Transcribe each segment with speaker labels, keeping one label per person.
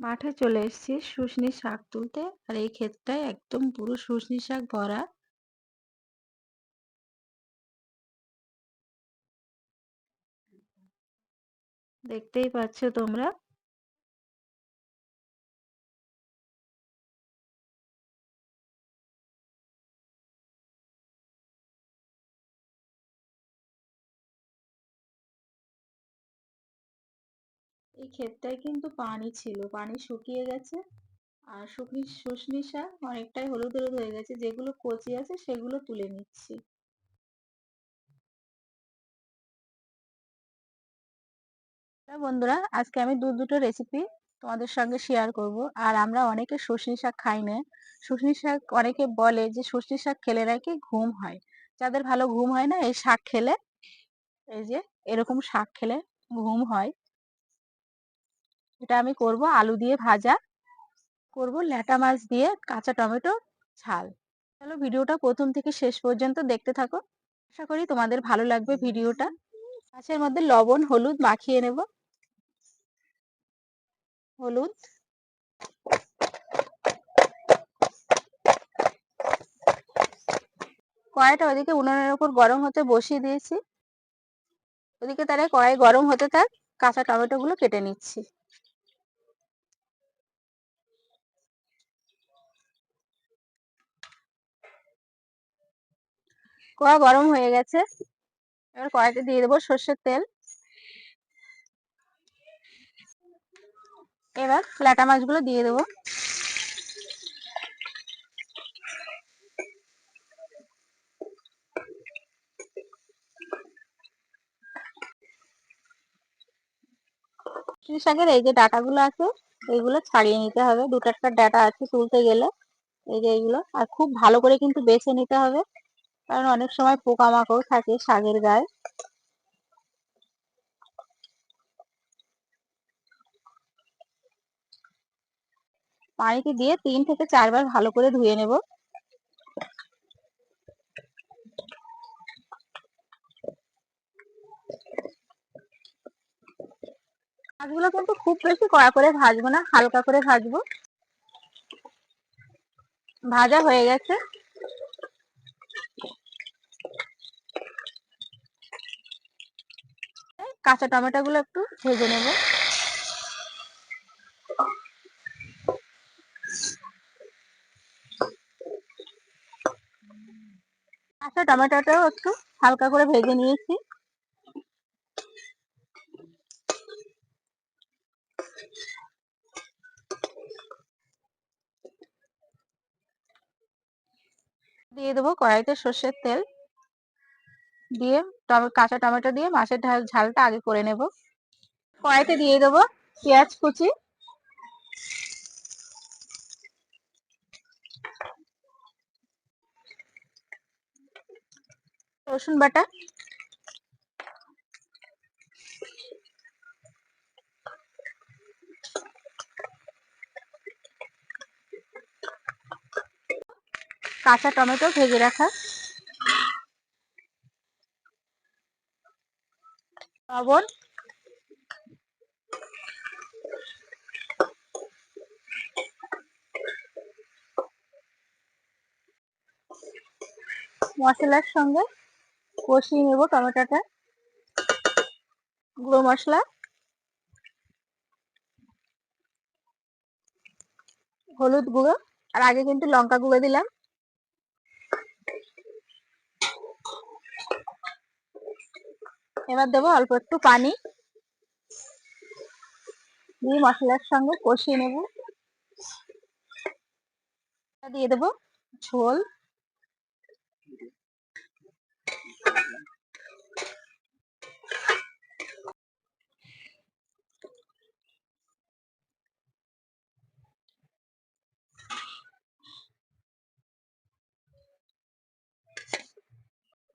Speaker 1: মাঠে চলে এসেছি শুশনি শাক তুলতে। আর এই ক্ষেতটায় একদম পুরো শুশনি শাক ভরা। দেখতেই পাচ্ছ তোমরা। এই ক্ষেতটায় কিন্তু পানি ছিল। পানি শুকিয়ে গেছে আর শুকনি শুশনি শাক অনেকটাই হলুদ হলুদ হয়ে গেছে। যেগুলো কচি আছে সেগুলো তুলে নিচ্ছি। বন্ধুরা, আজকে আমি দু, দুটো রেসিপি তোমাদের সঙ্গে শেয়ার করব। আর আমরা অনেকে শুশনি শাক খাই না। শুশনি শাক অনেকে বলে যে শুশনি শাক খেলে নাকি ঘুম হয়। যাদের ভালো ঘুম হয় না, এই শাক খেলে, এই যে এরকম শাক খেলে ঘুম হয়। এটা আমি করব আলু দিয়ে ভাজা। করব ল্যাটা মাছ দিয়ে কাঁচা টমেটো, ঝাল। চলো ভিডিওটা প্রথম থেকে শেষ পর্যন্ত দেখতে থাকো। আশা করি তোমাদের ভালো লাগবে ভিডিওটা। মাছের মধ্যে লবণ, হলুদ মাখিয়ে নেব। হলুদ। কড়াইটা ওদিকে উনুনের উপর গরম হতে বসিয়ে দিয়েছি। ওদিকে তারা কড়াই গরম হতে থাক। কাঁচা টমেটো গুলো কেটে নিচ্ছি। কড়া গরম হয়ে গেছে। এবার কড়াইতে দিয়ে দেবো সর্ষের তেল। এবার ল্যাটা মাছগুলো দিয়ে দেবো। শাকের এই যে ডাটাগুলো আছে, এইগুলো ছাড়িয়ে নিতে হবে। দু চারটা ডাটা আছে তুলতে গেলে। এই যে এইগুলো। আর খুব ভালো করে কিন্তু বেছে নিতে হবে। কারণ অনেক সময় পোকামাকড় থাকে শাকের গায়ে। পানিতে দিয়ে তিন থেকে চারবার ভালো করে ধুয়ে নেব। মাছগুলো কিন্তু খুব বেশি কড়া করে ভাজবো না, হালকা করে ভাজবো। ভাজা হয়ে গেছে। কাঁচা টমেটো গুলো একটু ভেজে নেব। কাঁচা টমেটোটাও একটু হালকা করে ভেজে নিয়েছি। দিয়ে দেবো কড়াইতে সর্ষের তেল। দিয়ে কাঁচা টমেটো দিয়ে মাছের ঝালটা আগে করে নেব। কড়াইতে দিয়ে দেবো পেঁয়াজ কুচি। রসুন বাটা। কাঁচা টমেটো ভেজে রাখা। লবণ মশলার সঙ্গে কষিয়ে নেব টমেটোটা। গুঁড়ো মশলা। হলুদ গুঁড়ো। আর আগে কিন্তু লঙ্কা গুঁড়ো দিলাম। এবার দেবো অল্প একটু পানি। দিয়ে মশলার সঙ্গে কষিয়ে নেব। দিয়ে দেবো ঝোল।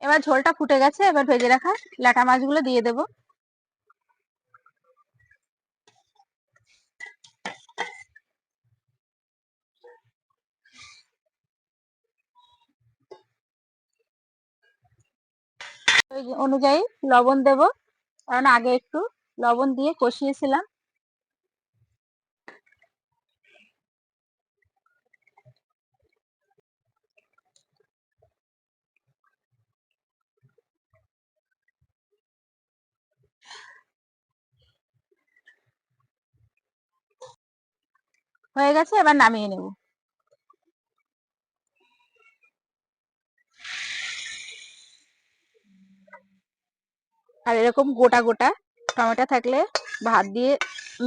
Speaker 1: এবার ঝোলটা ফুটে গেছে, এবার ভেজে রাখা লাটা মাছগুলো দিয়ে দেব। অনুযায়ী লবণ দেব, কারণ আগে একটু লবণ দিয়ে কষিয়েছিলাম। হয়ে গেছে, এবার নামিয়ে নেব। আর এরকম গোটা গোটা টমেটো থাকলে ভাত দিয়ে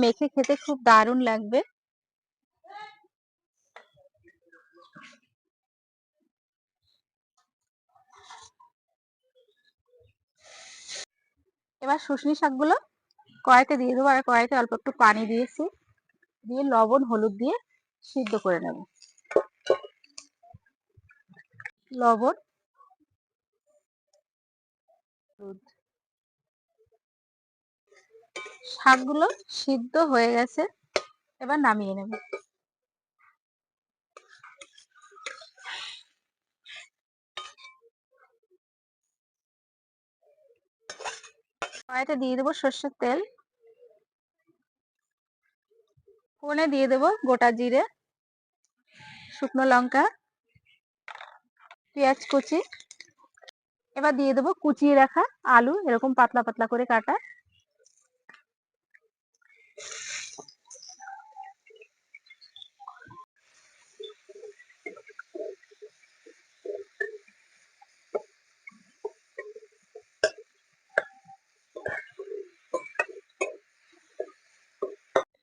Speaker 1: মেখে খেতে খুব দারুণ লাগবে। এবার শুশনি শাকগুলো কড়াইতে দিয়ে দেবো, আর কড়াইতে অল্প একটু পানি দিয়েছি। দিয়ে লবণ, হলুদ দিয়ে সিদ্ধ করে নেব। লবণ শাকগুলো সিদ্ধ হয়ে গেছে, এবার নামিয়ে নেব। কড়াইতে দিয়ে দেবো সর্ষের তেল। ফোনে দিয়ে দেবো গোটা জিরে, শুকনো লঙ্কা, পেঁয়াজ কুচি। এবার দিয়ে দেবো কুচিয়ে রাখা আলু, এরকম পাতলা পাতলা করে কাটা।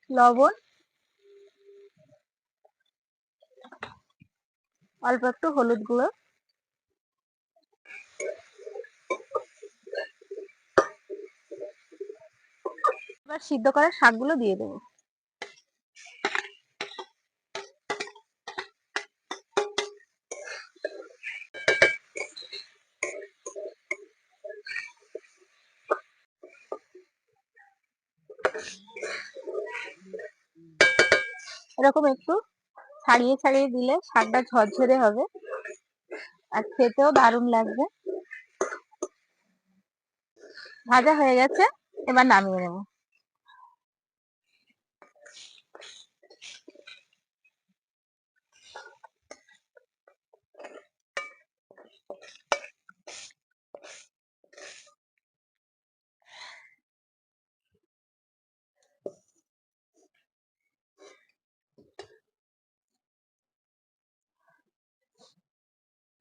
Speaker 1: লবণ অল্প একটু হলুদ গুঁড়ো। এবার সিদ্ধ করা শাকগুলো দিয়ে দেবো। এরকম একটু ছাড়িয়ে ছাড়িয়ে দিলে শাকটা ঝরঝরে হবে। আর খেতেও দারুণ লাগবে। ভাজা হয়ে গেছে, এবার নামিয়ে নেব।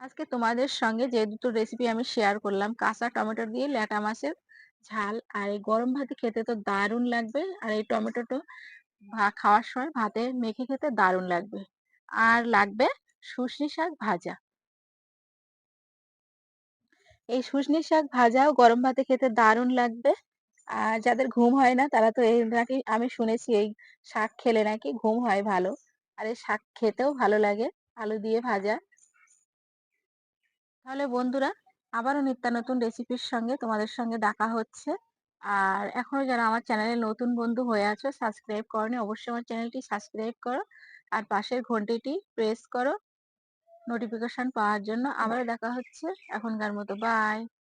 Speaker 1: আজকে তোমাদের সঙ্গে যে দুটো রেসিপি আমি শেয়ার করলাম, কাঁচা টমেটো দিয়ে ল্যাটা মাছের ঝাল আর এই গরম ভাতে খেতে তো দারুণ লাগবে আর এই টমেটোটা খাওয়ার সময় ভাতে মেখে খেতে দারুণ লাগবে। আর লাগবে শুশনি শাক ভাজা। এই শুশনি শাক ভাজাও গরম ভাতে খেতে দারুণ লাগবে। আর যাদের ঘুম হয় না, তারা তো এই নাকি আমি শুনেছি এই শাক খেলে নাকি ঘুম হয় ভালো। আর এই শাক খেতেও ভালো লাগে, আলু দিয়ে ভাজা। তাহলে বন্ধুরা, আবারও নিত্য নতুন রেসিপির সঙ্গে তোমাদের সঙ্গে দেখা হচ্ছে। আর এখনও যারা আমার চ্যানেলে নতুন বন্ধু হয়ে আছো, সাবস্ক্রাইব করনি, অবশ্যই আমার চ্যানেলটি সাবস্ক্রাইব করো। আর পাশের ঘন্টিটি প্রেস করো নোটিফিকেশন পাওয়ার জন্য। আবারও দেখা হচ্ছে এখনকার মতো। বাই